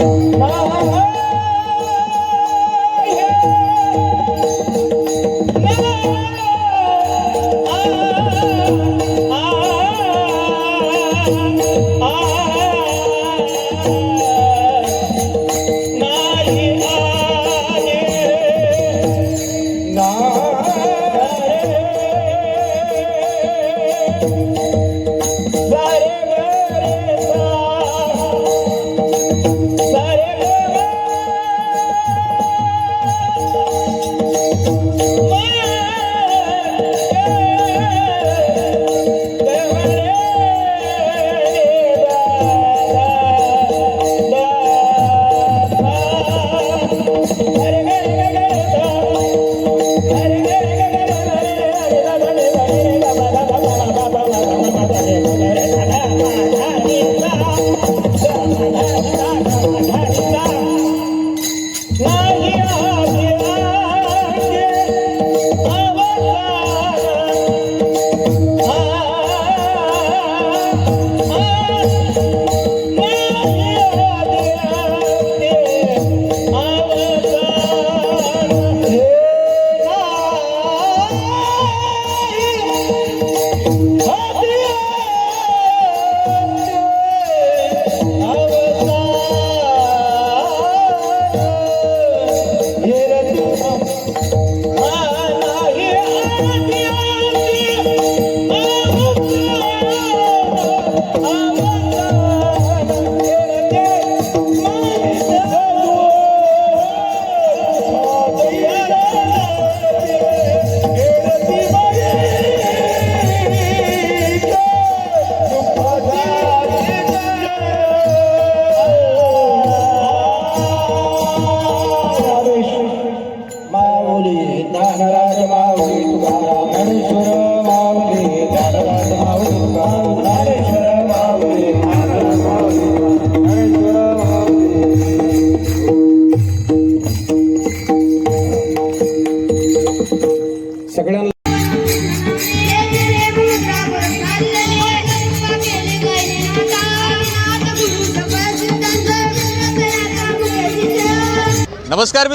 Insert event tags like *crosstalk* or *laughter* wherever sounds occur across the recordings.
Oh.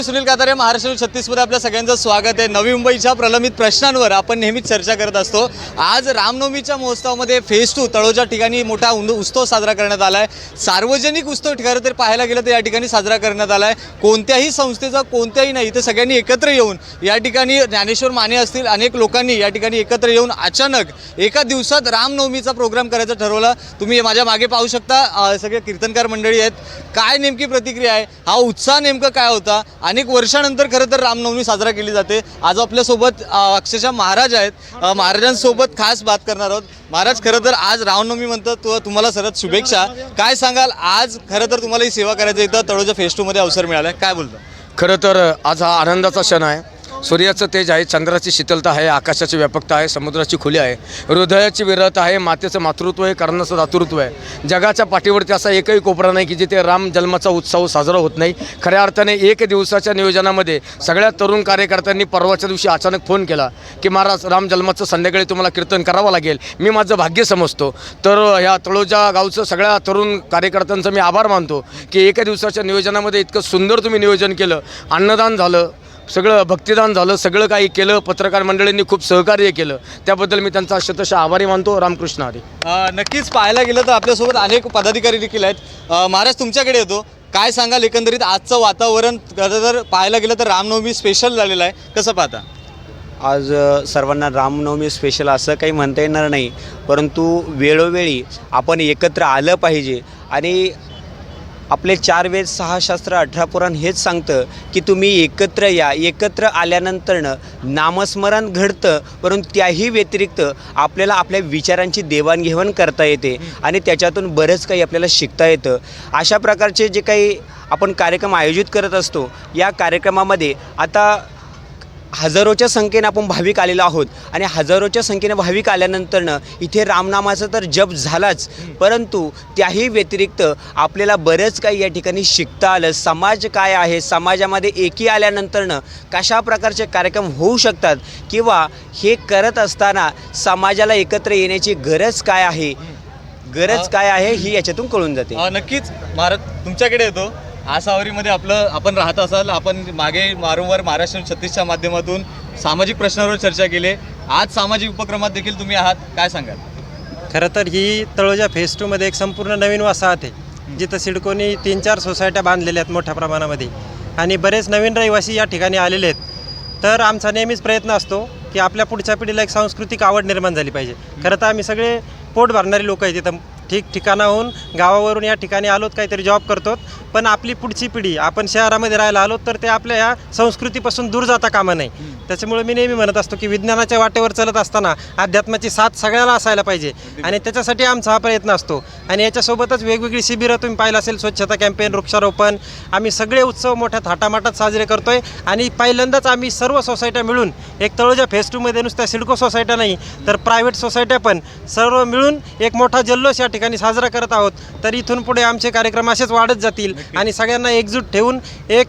मी सुनील कातारे महाराष्ट्र छत्तीसमध्ये आपल्या सगळ्यांचं स्वागत आहे. नवी मुंबईच्या प्रलंबित प्रश्नांवर आपण नेहमीच चर्चा करत असतो. आज रामनवमीच्या महोत्सवामध्ये फेज टू तळोजा ठिकाणी मोठा उत्सव साजरा करण्यात आला आहे सार्वजनिक उत्सव खरं तर पाहायला गेलं तर या ठिकाणी साजरा करण्यात आला आहे कोणत्याही संस्थेचा कोणत्याही नाही तर सगळ्यांनी एकत्र येऊन या ठिकाणी ज्ञानेश्वर माने असतील अनेक लोकांनी या ठिकाणी एकत्र येऊन अचानक एका दिवसात रामनवमीचा प्रोग्राम करायचा ठरवला. तुम्ही माझ्या मागे पाहू शकता सगळे कीर्तनकार मंडळी आहेत. काय नेमकी प्रतिक्रिया आहे? हा उत्साह नेमकं काय होता? अनेक वर्षानंतर खरं तर रामनवमी साजरा केली जाते. आज आपल्यासोबत अक्षरशः महाराज आहेत. महाराजांसोबत खास बात करणार आहोत. महाराज खरं तर आज रामनवमी म्हणतात तो तुम्हाला सरत शुभेच्छा. काय सांगाल? आज खरं तर तुम्हाला ही सेवा करायचं इथं तळोजा फेस्टूमध्ये अवसर मिळाला आहे काय बोलतो? खरं तर आज हा आनंदाचा क्षण आहे. सूर्याचं तेज आहे चंद्राची शीतलता आहे आकाशाची व्यापकता आहे समुद्राची खुली आहे हृदयाची विरहता आहे मातेचं मातृत्व आहे कर्णाचं दातृत्व आहे. जगाच्या पाठीवरती असा एकही कोपरा नाही की जिथे राम जन्माचा उत्सव साजरा होत नाही. खऱ्या अर्थाने एक दिवसाच्या नियोजनामध्ये सगळ्या तरुण कार्यकर्त्यांनी परवाच्या दिवशी अचानक फोन केला की महाराज राम जन्माचं संध्याकाळी तुम्हाला कीर्तन करावं लागेल. मी माझं भाग्य समजतो. तर ह्या तळोजा गावचं सगळ्या तरुण कार्यकर्त्यांचं मी आभार मानतो की एका दिवसाच्या नियोजनामध्ये इतकं सुंदर तुम्ही नियोजन केलं. अन्नदान झालं सगळं भक्तिदान झालं सगळं काही केलं पत्रकार मंडळींनी खूप सहकार्य केलं. त्याबद्दल मी त्यांचा शतशः आभारी मानतो. रामकृष्ण हरी. नक्कीच पाहायला गेलं तर आपल्यासोबत अनेक पदाधिकारी देखील आहेत. महाराज तुमच्याकडे येतो. काय सांगाल एकंदरीत आजचं वातावरण? खरं तर पाहायला गेलं तर रामनवमी स्पेशल झालेलं आहे. कसं पाहता? आज सर्वांना रामनवमी स्पेशल असं काही म्हणता येणार नाही. परंतु वेळोवेळी आपण एकत्र आलं पाहिजे. आणि आपले चार वेद सहा शास्त्र अठरा पुराण हेच सांगतं की तुम्ही एकत्र या. एकत्र आल्यानंतरनं नामस्मरण घडतं परंतु त्याही व्यतिरिक्त आपल्याला आपल्या विचारांची देवाणघेवाण करता येते आणि त्याच्यातून बरंच काही आपल्याला शिकता येतं. अशा प्रकारचे जे काही आपण कार्यक्रम आयोजित करत असतो या कार्यक्रमामध्ये आता हजारोच्या संख्येने आपण भाविक आलेलो आहोत. आणि हजारोच्या संख्येने भाविक आल्यानंतरनं इथे रामनामाचा तर जप झालाच. परंतु त्याही व्यतिरिक्त आपल्याला बरंच काही या ठिकाणी शिकता आलं. समाज काय आहे? समाजामध्ये एकी आल्यानंतरनं कशा प्रकारचे कार्यक्रम होऊ शकतात? किंवा हे करत असताना समाजाला एकत्र येण्याची गरज काय आहे? गरज काय आहे? ही याच्यातून कळून जाते. नक्कीच. महाराज तुमच्याकडे येतो. आसावरीमध्ये आपलं आपण राहत असाल आपण मागे वारंवार महाराष्ट्र छत्तीसच्या माध्यमातून सामाजिक प्रश्नावर चर्चा केली आज सामाजिक उपक्रमात देखील तुम्ही आहात काय सांगाल? खरं तर ही तळोजा फेस टूमध्ये एक संपूर्ण नवीन वसाहत आहे जिथं सिडकोनी तीन चार सोसायट्या बांधलेल्या आहेत मोठ्या प्रमाणामध्ये. आणि बरेच नवीन रहिवासी या ठिकाणी आलेले आहेत. तर आमचा नेहमीच प्रयत्न असतो की आपल्या पुढच्या पिढीला एक सांस्कृतिक आवड निर्माण झाली पाहिजे. खरं तर आम्ही सगळे पोट भरणारी लोक आहेत तिथं ठिकठिकाणाहून गावावरून या ठिकाणी आलोत काहीतरी जॉब करतो पण आपली पुढची पिढी आपण शहरामध्ये राहायला आलो तर ते आपल्या या संस्कृतीपासून दूर जाता कामा नाही त्याच्यामुळे मी नेहमी म्हणत असतो की विज्ञानाच्या वाटेवर चालत असताना अध्यात्माची साथ सगळ्याला असायला पाहिजे. आणि त्याच्यासाठी आमचा हा प्रयत्न असतो. आणि याच्यासोबतच वेगवेगळी शिबिरं तुम्ही पाहिलं असेल स्वच्छता कॅम्पेन वृक्षारोपण. आम्ही सगळे उत्सव मोठ्या थाटामाटात साजरे करतोय. आणि पहिल्यांदाच आम्ही सर्व सोसायट्या मिळून एक तळोजा फेस टूमध्ये नुसत्या सिडको सोसायट्या नाही तर प्रायव्हेट सोसायट्या पण सर्व मिळून एक मोठा जल्लोष या ठिकाणी साजरा करत आहोत तर इथून पुढे आमचे कार्यक्रम असेच वाढत जातील आणि सगळ्यांना एकजूट ठेवून एक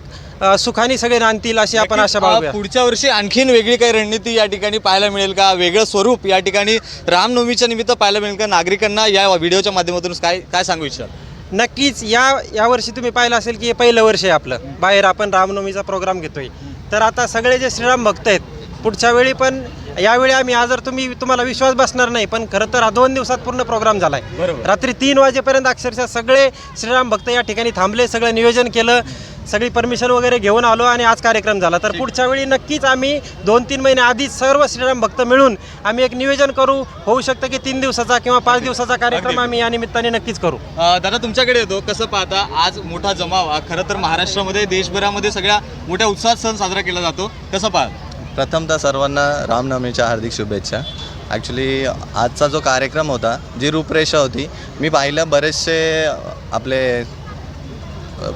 सुखाने सगळे नांदतील अशी आपण आशा बाळगूया. पुढच्या वर्षी आणखीन वेगळी काही रणनीती या ठिकाणी पाहायला मिळेल का? वेगळं स्वरूप या ठिकाणी रामनवमीच्या निमित्त पाहायला मिळेल का? नागरिकांना या व्हिडिओच्या माध्यमातून काय काय सांगू इच्छितात नक्कीच या यावर्षी तुम्ही पाहिलं असेल की हे पहिलं वर्ष आहे आपलं. बाहेर आपण रामनवमीचा प्रोग्राम घेतोय. तर आता सगळे जे श्रीराम भक्त आहेत पुढच्या वेळी पण यावेळी आम्ही आज जर तुम्ही तुम्हाला विश्वास बसणार नाही पण खरं तर हा दोन दिवसात पूर्ण प्रोग्राम झाला आहे. रात्री तीन वाजेपर्यंत अक्षरशः सगळे श्रीराम भक्त या ठिकाणी थांबले सगळं नियोजन केलं सगळी परमिशन वगैरे घेऊन आलो आणि आज कार्यक्रम झाला. तर पुढच्या वेळी नक्कीच आम्ही दोन तीन महिने आधी सर्व श्रीराम भक्त मिळून आम्ही एक नियोजन करू. होऊ शकतं की तीन दिवसाचा किंवा पाच दिवसाचा कार्यक्रम आम्ही या निमित्ताने नक्कीच करू. दादा तुमच्याकडे येतो. कसं पाहता आज मोठा जमाव. खरं तर महाराष्ट्रामध्ये देशभरामध्ये सगळ्या मोठ्या उत्साहात सण साजरा केला जातो. कसं पाहत? प्रथमतः सर्वांना रामनवमीच्या हार्दिक शुभेच्छा. ॲक्च्युली आजचा जो कार्यक्रम होता जी रूपरेषा होती मी पाहिलं बरेचसे आपले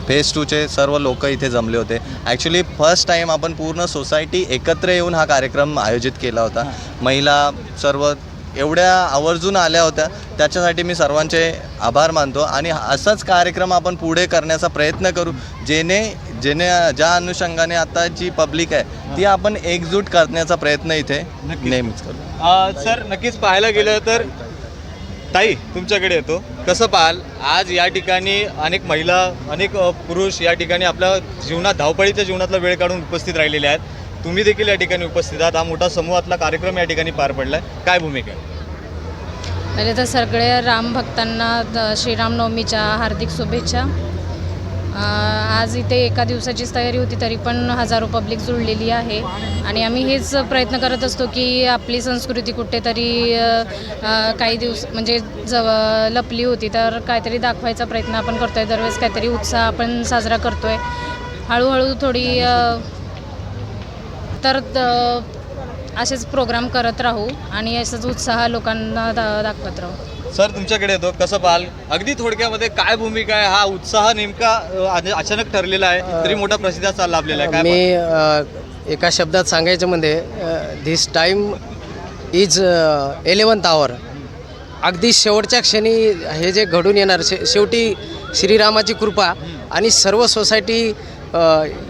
फेस टूचे सर्व लोक इथे जमले होते. ॲक्च्युली फर्स्ट टाईम आपण पूर्ण सोसायटी एकत्र येऊन हा कार्यक्रम आयोजित केला होता. महिला सर्व एवढ्या आवर्जून आल्या होत्या त्याच्यासाठी मी सर्वांचे आभार मानतो आणि असाच कार्यक्रम आपण पुढे करण्याचा प्रयत्न करू जेणे जेणे ज्या अनुषंगाने आता जी पब्लिक आहे ती आपण एकजूट करण्याचा प्रयत्न इथे नेहमीच करू. सर नक्कीच पाहायला गेलं तर ताई तुमच्याकडे येतो. कसं पाहाल? आज या ठिकाणी अनेक महिला अनेक पुरुष या ठिकाणी आपल्या जीवनात धावपळीच्या जीवनातला वेळ काढून उपस्थित राहिलेले आहेत. तुम्ही देखील या ठिकाणी उपस्थित आहात. हा मोठा समूहातला कार्यक्रम या ठिकाणी पार पडलाय. काय भूमिका आहे? पहिले तर सगळे रामभक्तांना द- श्रीरामनवमीच्या हार्दिक शुभेच्छा. आज इथे एका दिवसाचीच तयारी होती तरी पण हजारो पब्लिक जुळलेली आहे. आणि आम्ही हेच प्रयत्न करत असतो की आपली संस्कृती कुठेतरी काही दिवस म्हणजे जव लपली होती तर काहीतरी दाखवायचा प्रयत्न आपण करतो आहे दरवेळेस काहीतरी उत्साह आपण साजरा करतो आहे हळूहळू थोडी तर असेच प्रोग्राम करत राहू आणि असंच उत्साह लोकांना दा दाखवत राहू. सर तुमच्याकडे येतो. कसं पाहाल? अगदी थोडक्यामध्ये काय भूमिका आहे? हा उत्साह नेमका अचानक ठरलेला आहे. तरी मोठा प्रसिद्ध लाभलेला आहे काय मी एका शब्दात सांगायचं म्हणजे this time is eleventh hour अगदी शेवटच्या क्षणी हे जे घडून येणार शे शेवटी श्रीरामाची कृपा आणि सर्व सोसायटी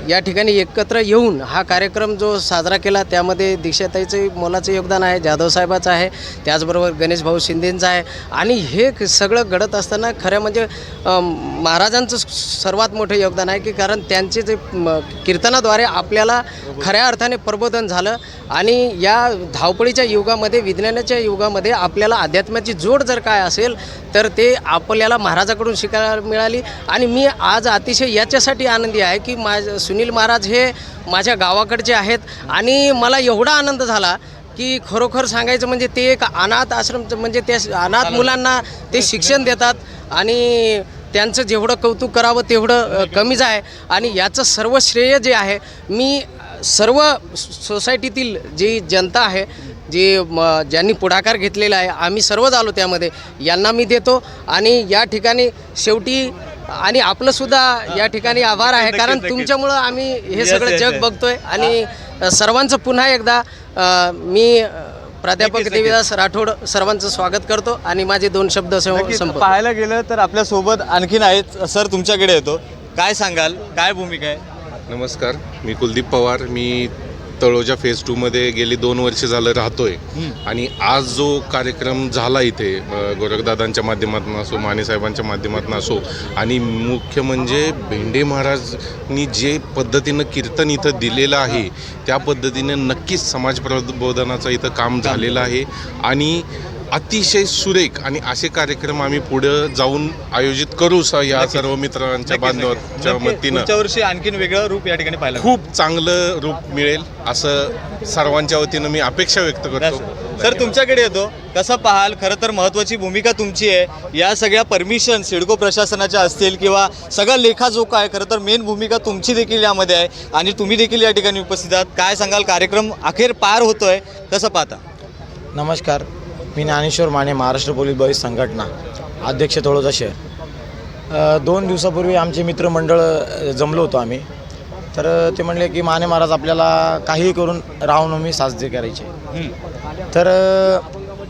या ठिकाणी एकत्र येऊन हा कार्यक्रम जो साजरा केला त्यामध्ये दीक्षाताईचं मोलाचं योगदान आहे जाधवसाहेबाचं आहे त्याचबरोबर गणेश भाऊ शिंदेंचं आहे. आणि हे क- सगळं घडत असताना खरं म्हणजे महाराजांचं सर्वात मोठं योगदान आहे की कारण त्यांचे जे म, कीर्तनाद्वारे आपल्याला खऱ्या अर्थाने प्रबोधन झालं. आणि या धावपळीच्या युगामध्ये विज्ञानाच्या युगामध्ये आपल्याला अध्यात्माची जोड जर काय असेल तर ते आपल्याला महाराजाकडून शिकायला मिळाली. आणि मी आज अतिशय याच्यासाठी आनंदी आहे की माझ सुनील महाराज हे माझ्या गावाकडचे आहेत. आणि मला एवढा आनंद झाला की खरोखर सांगायचं म्हणजे ते एक अनाथ आश्रम म्हणजे त्या अनाथ मुलांना ते शिक्षण देतात. आणि त्यांचं जेवढं कौतुक करावं तेवढं कमीच आहे आणि याचं सर्व श्रेय जे आहे मी सर्व सोसायटीतील जी जनता आहे जी म ज्यांनी पुढाकार घेतलेला आहे आम्ही सर्वच आलो त्यामध्ये. यांना मी देतो. आणि या ठिकाणी शेवटी आणि आपलंसुद्धा या ठिकाणी आभार आहे. कारण. तुमच्यामुळं आम्ही हे सगळं जग. बघतोय आणि सर्वांचं पुन्हा एकदा मी प्राध्यापक देवीदास राठोड सर्वांचं स्वागत करतो आणि माझे दोन शब्द पाहायला गेलं तर आपल्यासोबत आणखीन आहेत सर तुमच्याकडे येतो. काय सांगाल? काय भूमिका आहे? नमस्कार मी कुलदीप पवार. मी तळोजा फेज टूमध्ये गेली दोन वर्ष झालं राहतोय. आणि आज जो कार्यक्रम झाला इथे गोरखदादांच्या माध्यमातून असो मानेसाहेबांच्या माध्यमातून असो आणि मुख्य म्हणजे भेंडे महाराजनी जे पद्धतीनं कीर्तन इथं दिलेलं आहे त्या पद्धतीनं नक्कीच समाज प्रबोधनाचं इथं काम झालेलं आहे. आणि अतिशय सुरेख आणि असे कार्यक्रम आम्ही पुढं जाऊन आयोजित करू स या सर्व मित्रांच्या बांधवांच्या वतीनं. वर्षी आणखीन वेगळं रूप या ठिकाणी पाहायला खूप चांगलं रूप मिळेल असं सर्वांच्या वतीनं मी अपेक्षा व्यक्त करतो. सर तुमच्याकडे येतो. कसं पाहाल? खरं तर महत्त्वाची भूमिका तुमची आहे. या सगळ्या परमिशन सिडको प्रशासनाच्या असतील किंवा सगळा लेखाजोखा आहे खरं तर मेन भूमिका तुमची देखील यामध्ये आहे. आणि तुम्ही देखील या ठिकाणी उपस्थित आहात. काय सांगाल? कार्यक्रम अखेर पार होतोय. कसं पाहता? नमस्कार. मी ज्ञानेश्वर माने महाराष्ट्र पोलीस बळीस संघटना. अध्यक्ष तळोजा शहर. दोन दिवसापूर्वी आमचे मित्रमंडळ जमलो होतो आम्ही. तर ते म्हणले की माने महाराज आपल्याला काहीही करून रामनवमी साजरी करायची तर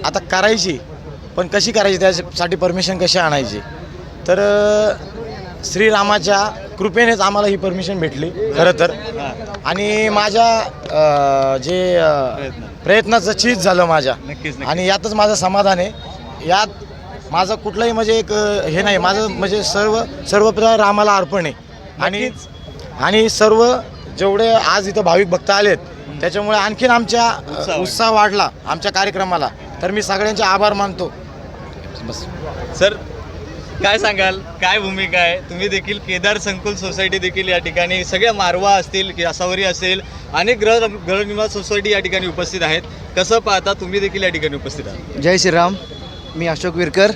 आता करायची पण कशी करायची त्यासाठी परमिशन कशी आणायची? तर श्रीरामाच्या कृपेनेच आम्हाला ही परमिशन भेटली खरं तर. आणि माझ्या जे प्रयत्नाचं चीज झालं माझ्या. नक्कीच, नक्कीच. आणि यातच माझं समाधान आहे. यात माझं कुठलंही म्हणजे एक अ, हे नाही. माझं म्हणजे सर्व सर्वप्रथम रामाला अर्पण आहे. आणि आणि सर्व जेवढे आज इथं भाविक भक्त आलेत त्याच्यामुळे आणखीन आमच्या अ, उत्साह वाढला आमच्या कार्यक्रमाला. तर मी सगळ्यांचे आभार मानतो. बस. सर काय सांगाल? काय भूमिका आहे? तुम्ही देखील केदार संकुल सोसायटी देखील या ठिकाणी सगळ्या मारवा असतील की असावरी असेल अनेक ग्रह गृहनिर्माण सोसायटी या ठिकाणी उपस्थित आहेत. कसं पाहता तुम्ही देखील या ठिकाणी उपस्थित आहात? जय श्रीराम. मी अशोक विरकर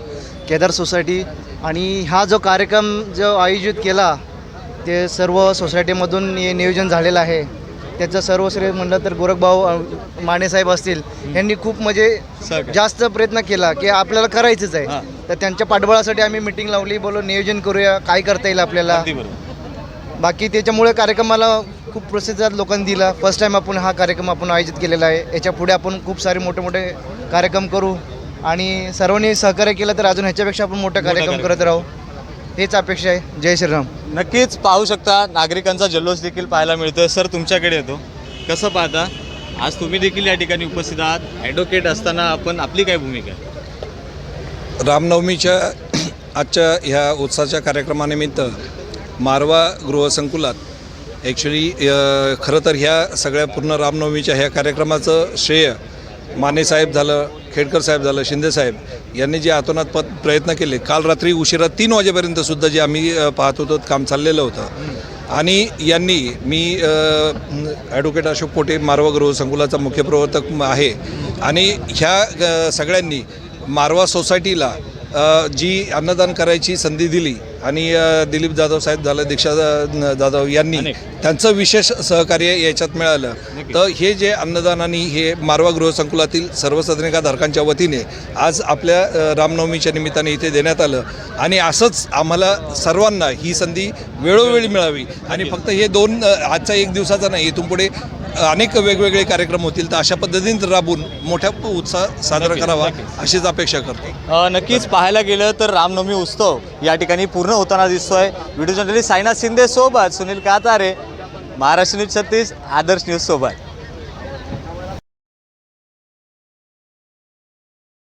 केदार सोसायटी. आणि हा जो कार्यक्रम जो आयोजित केला ते सर्व सोसायटीमधून हे नियोजन झालेलं आहे. त्याचं सर्व श्रेय म्हणलं तर गोरखभाऊ मानेसाहेब असतील. यांनी खूप म्हणजे. जास्त प्रयत्न केला की आपल्याला करायचंच. आहे. तर त्यांच्या पाठबळासाठी आम्ही मिटिंग लावली बोलो नियोजन करूया काय करता येईल आपल्याला. बाकी त्याच्यामुळे कार्यक्रमाला खूप प्रतिसाद लोकांनी दिला. फर्स्ट टाईम आपण हा कार्यक्रम आपण आयोजित केलेला आहे. याच्यापुढे आपण खूप सारे मोठे मोठे कार्यक्रम करू. आणि सर्वांनी सहकार्य केलं तर अजून ह्याच्यापेक्षा आपण मोठा कार्यक्रम कार्यक्रम. करत राहू. हेच अपेक्षा आहे. जय श्रीराम. नक्कीच पाहू शकता नागरिकांचा जल्लोष देखील पाहायला मिळतोय. सर तुमच्याकडे येतो. कसं पाहता? आज तुम्ही देखील या ठिकाणी उपस्थित आहात. ॲडव्होकेट असताना आपण आपली काय भूमिका? आहे रामनवमीच्या *clears throat* आजच्या ह्या उत्साहाच्या कार्यक्रमानिमित्त मारवा गृहसंकुलात ॲक्च्युली खरं तर ह्या सगळ्या पूर्ण रामनवमीच्या ह्या कार्यक्रमाचं श्रेय मानेसाहेब झालं खेडकर साहेब झालं शिंदेसाहेब यांनी जे आतोनात पत प्रयत्न केले काल रात्री उशिरा तीन वाजेपर्यंत सुद्धा जे आम्ही पाहत होतो काम चाललेलं होतं. आणि यांनी मी ॲडव्होकेट अशोक पोटे मारवा गृहसंकुलाचा मुख्य प्रवर्तक आहे. आणि ह्या सगळ्यांनी मारवा सोसायटीला जी अन्नदान करायची संधी दिली आणि दिलीप जाधव साहेब झालं दीक्षा जाधव यांनी. त्यांचं विशेष सहकार्य याच्यात मिळालं. तर हे जे अन्नदान आणि हे मारवा गृहसंकुलातील सर्वसाधारणिकाधारकांच्या वतीने आज आपल्या रामनवमीच्या निमित्ताने इथे देण्यात आलं. आणि असंच आम्हाला सर्वांना ही संधी वेळोवेळी मिळावी. आणि फक्त हे दोन आजचा एक दिवसाचा नाही इथून पुढे अनेक वेगवेगळे कार्यक्रम होतील तर अशा पद्धतीने राबून मोठ्या उत्साह साजरा करावा अशीच अपेक्षा करतो. नक्कीच पाहायला गेलं तर रामनवमी उत्सव या ठिकाणी पूर्ण होताना दिसतोय. व्हिडिओ जर्नलिस्ट साईनाथ शिंदे सोबत सुनील कातारे महाराष्ट्र न्यूज छत्तीस आदर्श न्यूज सोबत.